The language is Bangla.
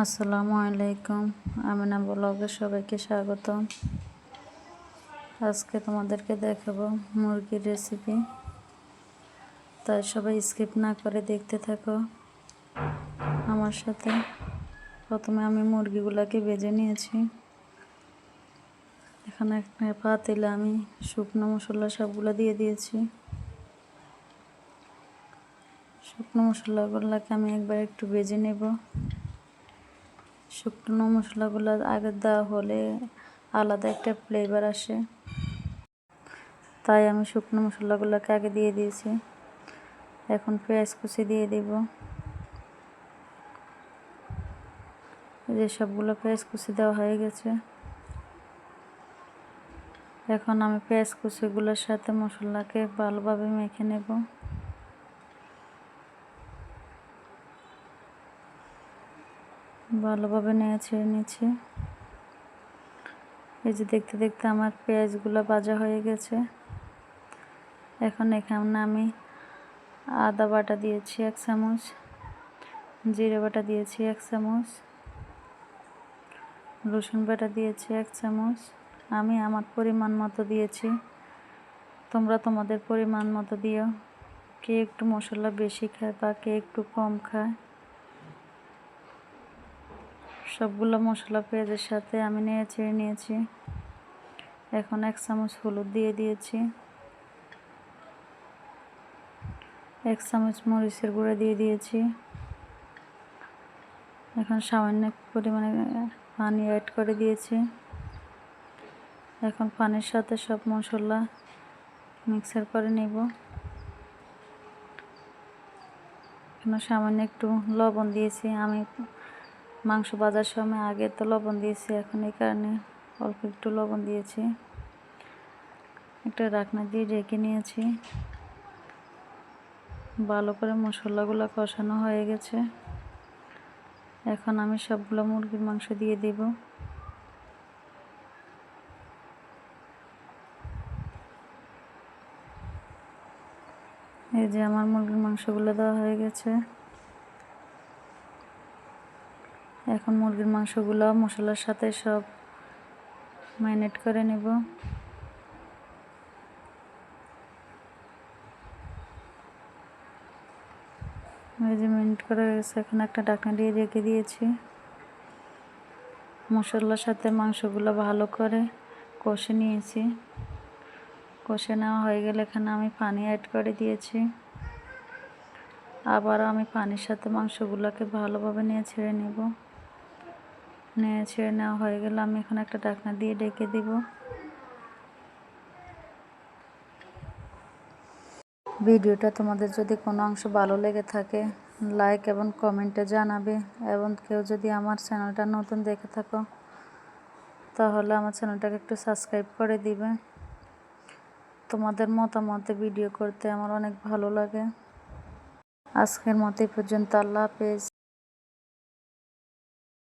আসসালামু আলাইকুম। আমিনা ব্লগে সবাইকে স্বাগতম। আজকে তোমাদেরকে দেখাবো মুরগির রেসিপি তাই সবাই স্কিপ না করে দেখতে থাকো আমার সাথে। প্রথমে আমি মুরগিগুলোকে বেজে নিয়েছি। এখানে একটা পাতিলে আমি শুকনো মশলা সবগুলো দিয়ে দিয়েছি। শুকনো মশলাগুলোকে আমি একবার একটু বেজে নেব। শুকনো মশলাগুলো আগে দেওয়া হলে আলাদা একটা ফ্লেভার আসে। তাই আমি শুকনো মশলাগুলোকে আগে দিয়ে দিয়েছি। এখন পেঁয়াজ কুচি দিয়ে দেব। যে সবগুলো পেঁয়াজ কুচি দেওয়া হয়ে গেছে। এখন আমি পেঁয়াজ কুচিগুলোর সাথে মশলাকে ভালোভাবে মেখে নেব। ভালোভাবে নেড়ে ছেড়ে নিচ্ছি। এই যে দেখতে দেখতে আমার পেঁয়াজগুলো ভাজা হয়ে গেছে। এখন এখানে আমি আদা বাটা দিয়েছি এক চামচ, জিরে বাটা দিয়েছি এক চামচ, রসুন বাটা দিয়েছি এক চামচ। আমি আমার পরিমাণ মতো দিয়েছি। তোমরা তোমাদের পরিমাণ মতো দিও। কে একটু মশলা বেশি খায় বা কে একটু কম খায়। সবগুলো মশলা পেঁয়াজের সাথে আমি নেড়ে ছেড়ে নিয়েছি। এখন এক চামচ হলুদ দিয়ে দিয়েছি। এক চামচ মরিচের গুঁড়া দিয়ে দিয়েছি। এখন সামান্য পরিমাণে পানি অ্যাড করে দিয়েছি। এখন পানির সাথে সব মশলা মিক্সার করে নেব। এখানে সামান্য একটু লবণ দিয়েছি। আমি মাংস বাজার সময় আগে তো লবণ দিয়েছি, এখন এই কারণে অল্প একটু লবণ দিয়েছি। একটা রাখনা দিয়ে রেখে নিয়েছি। ভালো করে মশলাগুলো কষানো হয়ে গেছে। এখন আমি সবগুলো মুরগির মাংস দিয়ে দেব। এই যে আমার মুরগির মাংসগুলো দেওয়া হয়ে গেছে। এখন মুরগির মাংসগুলো, মশলার সাথে সব ম্যারিনেট করে নেব। ম্যারিনেট করা গেছে, এখন একটা ডাকনা দিয়ে রেখে দিয়েছি। মশলার সাথে মাংসগুলো ভালো করে কষে নিয়েছি। কষে নেওয়া হয়ে গেলে এখানে আমি পানি অ্যাড করে দিয়েছি। আবারও আমি পানির সাথে মাংসগুলোকে ভালোভাবে নিয়ে ছেড়ে নেব। নেড়ে ছেড়ে নেওয়া হয়ে গেলে, আমি এখন একটা ডাকনা দিয়ে ডেকে দিব। ভিডিওটা তোমাদের যদি কোনো অংশ ভালো লেগে থাকে লাইক এবং কমেন্টে জানাবে। এবং কেউ যদি আমার চ্যানেলটা নতুন দেখে থাকো, তাহলে আমার চ্যানেলটাকে একটু সাবস্ক্রাইব করে দিবে। তোমাদের মতামতে ভিডিও করতে আমার অনেক ভালো লাগে। আজকের মতো পর্যন্ত, আল্লাহ হাফেজ।